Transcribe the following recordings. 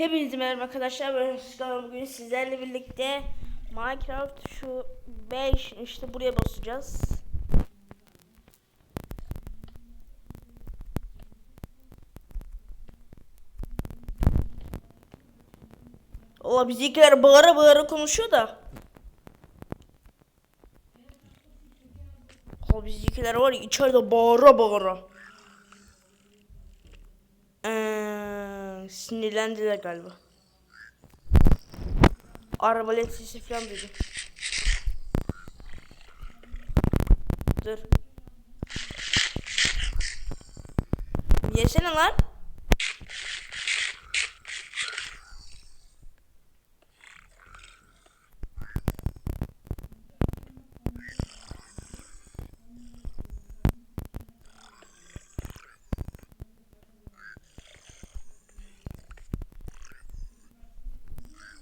Hepinize merhaba arkadaşlar. Bugün sizlerle birlikte Minecraft şu 5 işte buraya basacağız. Ola bizimkiler bağıra bağıra konuşuyor da. O bizimkiler var ya içeride bağıra bağıra. Sinirlendiler galiba. Arbalet sesi falan duydum. Dur. Yesene lan.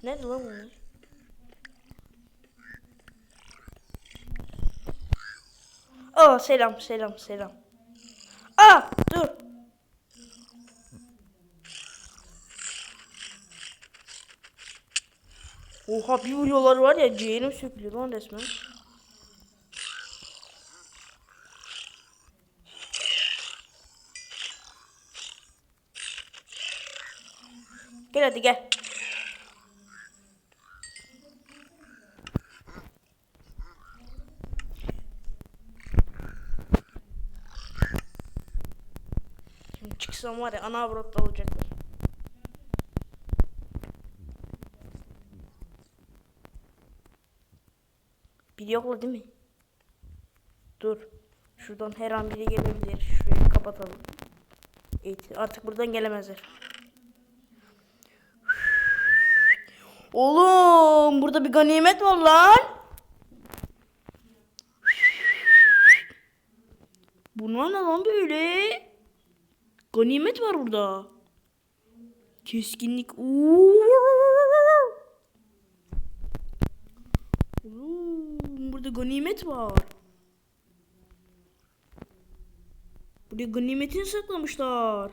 Ne lan bunlar? Aa selam selam selam. Aa dur. Oha bir vuruyorlar var ya ciğerim sökülüyor lan resmen. Gel hadi gel. Çıksam var ya ana avrat alacaklar. Biri yokla değil mi? Dur. Şuradan her an biri gelebilir. Şurayı kapatalım. Evet, artık buradan gelemezler. Oğlum burada bir ganimet var lan. Bunlar ne lan böyle? Ganimet var burada. Keskinlik. Burada ganimet var. Buraya ganimetini saklamışlar.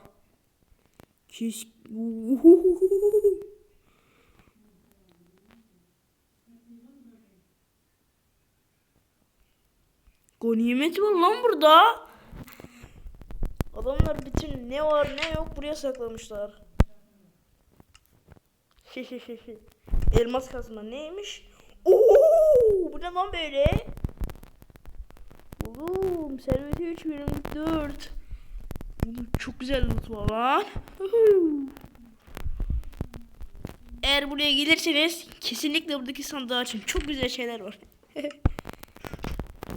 Kesk... Oo. Ganimet var lan burada. Adamlar bütün ne var ne yok buraya saklamışlar. Elmas kazma neymiş? Oo, bu ne lan böyle? Oğlum serveti 324. Oğlum çok güzel loot var lan. Eğer buraya gelirseniz kesinlikle buradaki sandığı açın. Çok güzel şeyler var.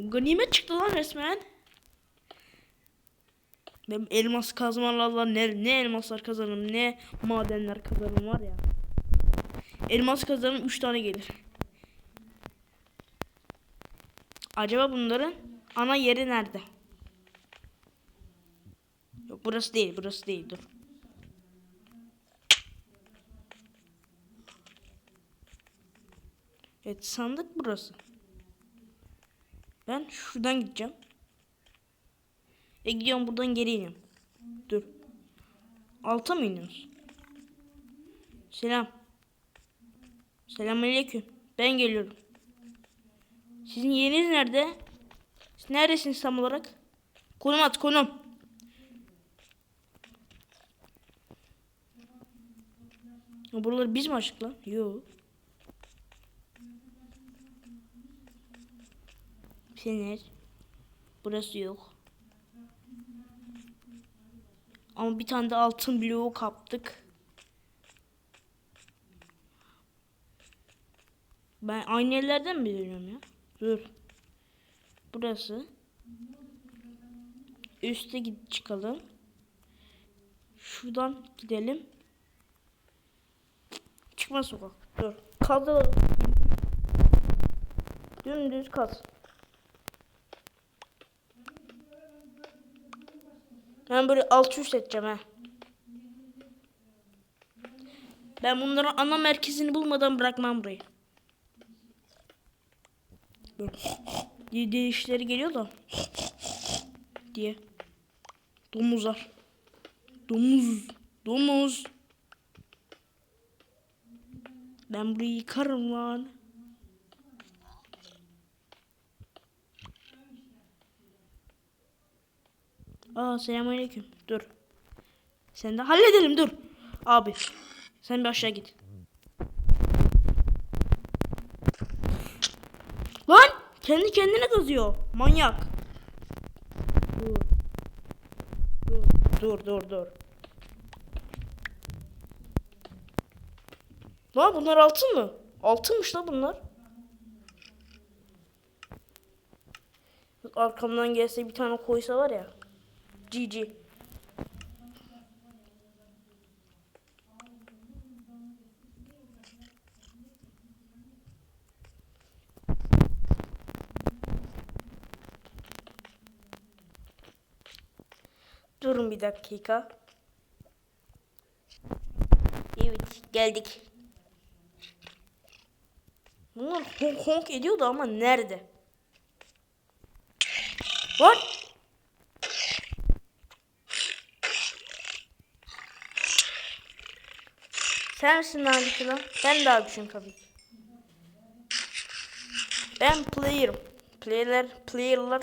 Ganimet çıktı lan resmen. Elmas kazmalarla ne, ne elmaslar kazanırım ne madenler kazanırım var ya. Elmas kazanırım 3 tane gelir. Acaba bunların ana yeri nerede? Yok burası değil burası değil dur. Evet sandık burası. Ben şuradan gideceğim. E gidiyorum buradan geri iniyorum. Dur. Alta mı iniyoruz? Selam. Selamünaleyküm. Ben geliyorum. Sizin yeriniz nerede? Siz neredesiniz tam olarak? Konum at konum. Ya Buraları biz mi açtık lan? Yok. Fener. Burası yok. Ama bir tane de altın bloğu kaptık. Ben aynı yerlerden mi dönüyorum ya? Dur. Burası. Üste git çıkalım. Şuradan gidelim. Çıkma sokak. Dur. Kaldıralım. Dümdüz kaz. Ben böyle alt üst edeceğim ha. Ben bunların ana merkezini bulmadan bırakmam burayı. Böyle diye diye işleri geliyor da diye. Domuzlar. Domuz. Domuz. Ben burayı yıkarım lan. Aa selamünaleyküm. Dur. Sen de halledelim dur. Abi. Sen bir aşağı git. Lan kendi kendine kazıyor. Manyak. Dur. Dur dur dur. dur. Lan bunlar altın mı? Altınmış la bunlar. Arkamdan gelse bir tane koysa var ya. GG. Durun bir dakika. Evet geldik. Bunlar honk honk ediyordu ama nerede? Var. Sen misin abisi lan? Ben de abişim tabii. Ben player'ım. Player'ler, player'lar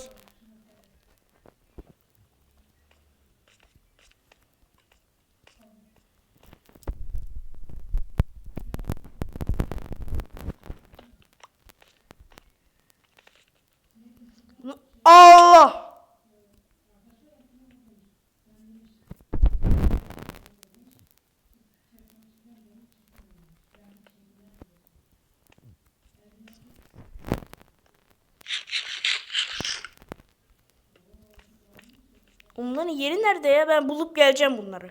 Onların yeri nerede ya? Ben bulup geleceğim bunları.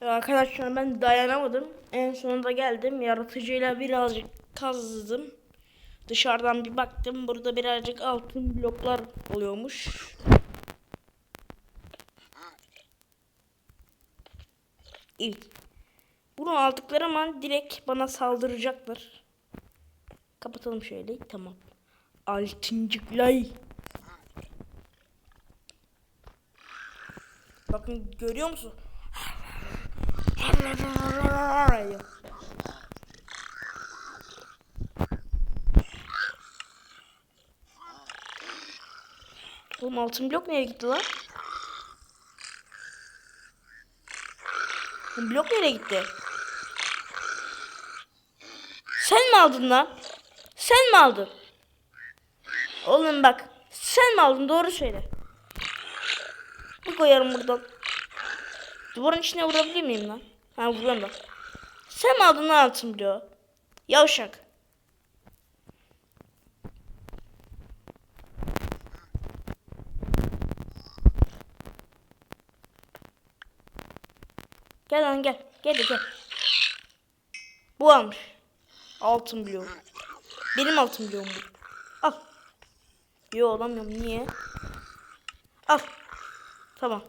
Arkadaşlar ben dayanamadım. En sonunda geldim. Yaratıcıyla birazcık kazdım. Dışarıdan bir baktım. Burada birazcık altın bloklar oluyormuş. Evet. Bunu aldıkları zaman direkt bana saldıracaklar. Kapatalım şöyle. Tamam. Altıncıklar. Bakın görüyor musun? Oğlum altın blok nereye gitti lan? Blok nereye gitti? Sen mi aldın lan? Sen mi aldın? Oğlum bak. Sen mi aldın? Doğru söyle. Bir koyarım buradan. Duvarın içine vurabilir miyim lan? Ha da. Sen mi aldın altın bloğu? Yavşak. Gel lan gel. Gel de gel. Bu almış. Altın bloğu. Benim altın bloğum bu. Al. Yo alamıyorum. Niye? Al. Tamam.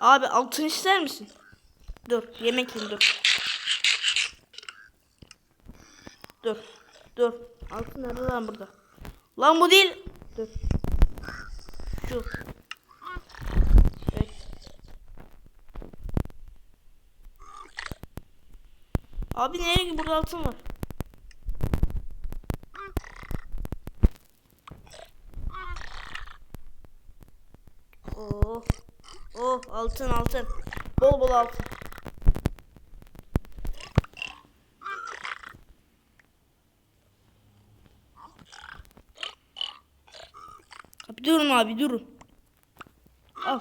Abi altın ister misin? Dur. Yemek yiyeyim dur. Dur. Dur. Altın nerede lan burada? Lan bu değil. Dur. Şu. Evet. Abi nereye? Burada altın var. Altın altın. Bol bol altın. Abi durun abi durun. Al.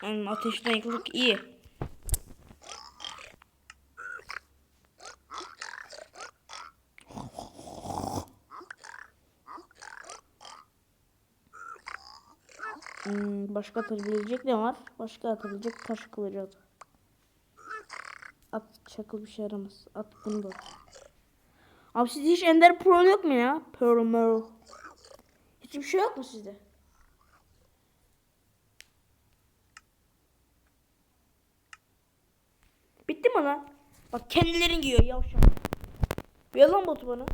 Hmm, ateş dayanıklılık iyi. Hmm, başka atabilecek ne var? Başka atabilecek taş kılıcı at. At çakıl bir şey yaramaz. At bunu da. Abi sizde hiç Ender Pro yok mu ya? Pearl Merl. Hiçbir şey yok mu sizde? Bitti mi lan? Bak kendilerin giyiyor yavşak. Ver lan botu bana.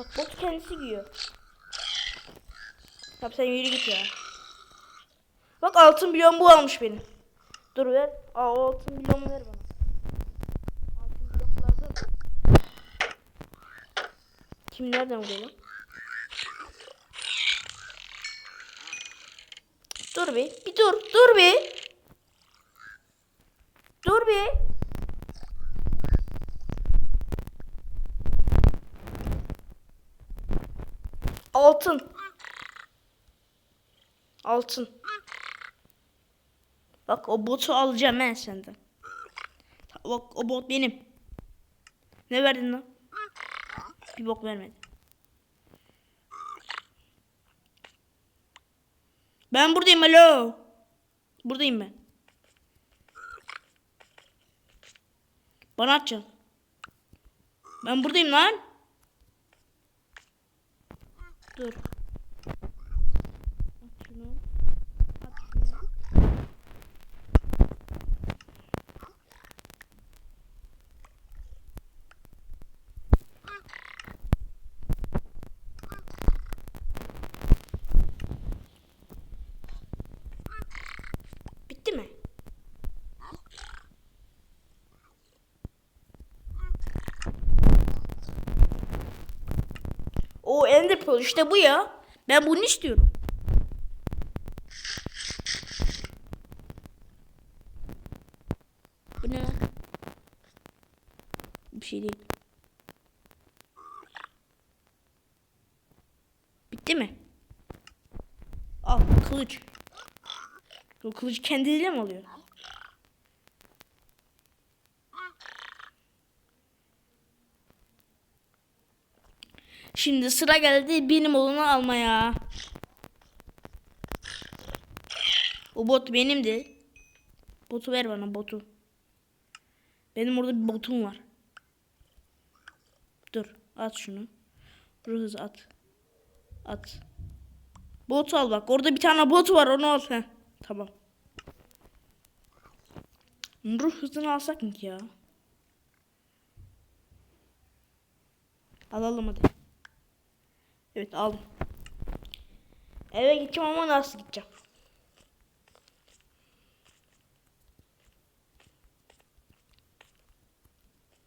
Bak botu kendisi giyiyor. Tabi sen yürü git ya. Bak altın milyon bu almış benim. Dur ver. Aa o altın milyonu ver bana. Altın milyon lazım. Kim nereden vuruyor? Dur bir. Bir dur. Dur bir. Dur bir. Altın. Altın. Bak o botu alacağım ben senden. Bak o bot benim. Ne verdin lan? Bir bok vermedi. Ben buradayım alo. Buradayım ben. Bana atacaksın. Ben buradayım lan. Dur. Ender Pearl işte bu ya. Ben bunu istiyorum. Bu ne? Bir şey değil. Bitti mi? Al kılıç. O kılıcı kendiyle mi alıyor? Şimdi sıra geldi benim olanı almaya. O bot benimdi. Botu ver bana botu. Benim orada bir botum var. Dur at şunu. Dur hız at. At. Bot al bak. Orada bir tane bot var onu al. Heh. Tamam. Ruh hızını alsak mı ki ya? Alalım hadi. Evet aldım. Eve gideceğim ama nasıl gideceğim?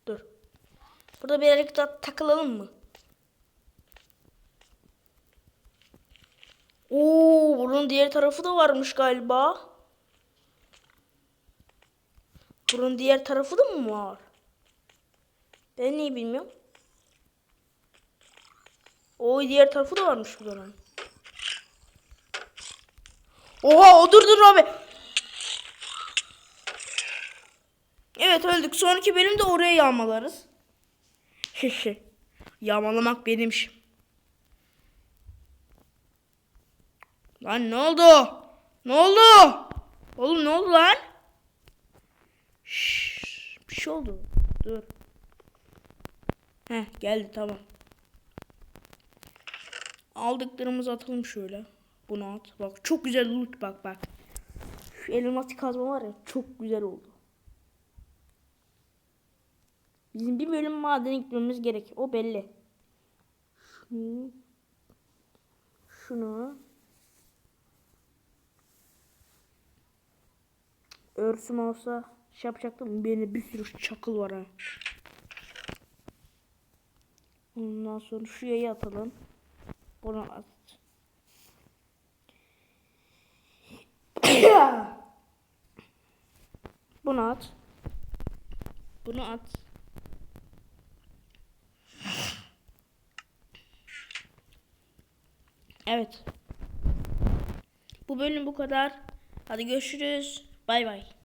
Dur. Burada bir yere ta- takılalım mı? Oo, bunun diğer tarafı da varmış galiba. Bunun diğer tarafı da mı var? Ben niye bilmiyorum. O diğer tarafı da varmış buranın. Oha o dur dur abi. Evet öldük. Sonraki bölümde oraya yağmalarız. Yağmalamak benim işim. Lan ne oldu? Ne oldu? Oğlum ne oldu lan? Şşş, bir şey oldu. Dur. Heh geldi tamam. Aldıklarımızı atalım şöyle. Bunu at. Bak çok güzel loot bak bak. Şu elmas kazma var ya çok güzel oldu. Bizim bir bölüm madene gitmemiz gerek. O belli. Şunu. Şunu. Örsüm olsa şey yapacaktım. Benim bir sürü çakıl var ha. Ondan sonra şu yayı atalım. Bunu at. Bunu at. Bunu at. Evet. Bu bölüm bu kadar. Hadi görüşürüz. Bay bay.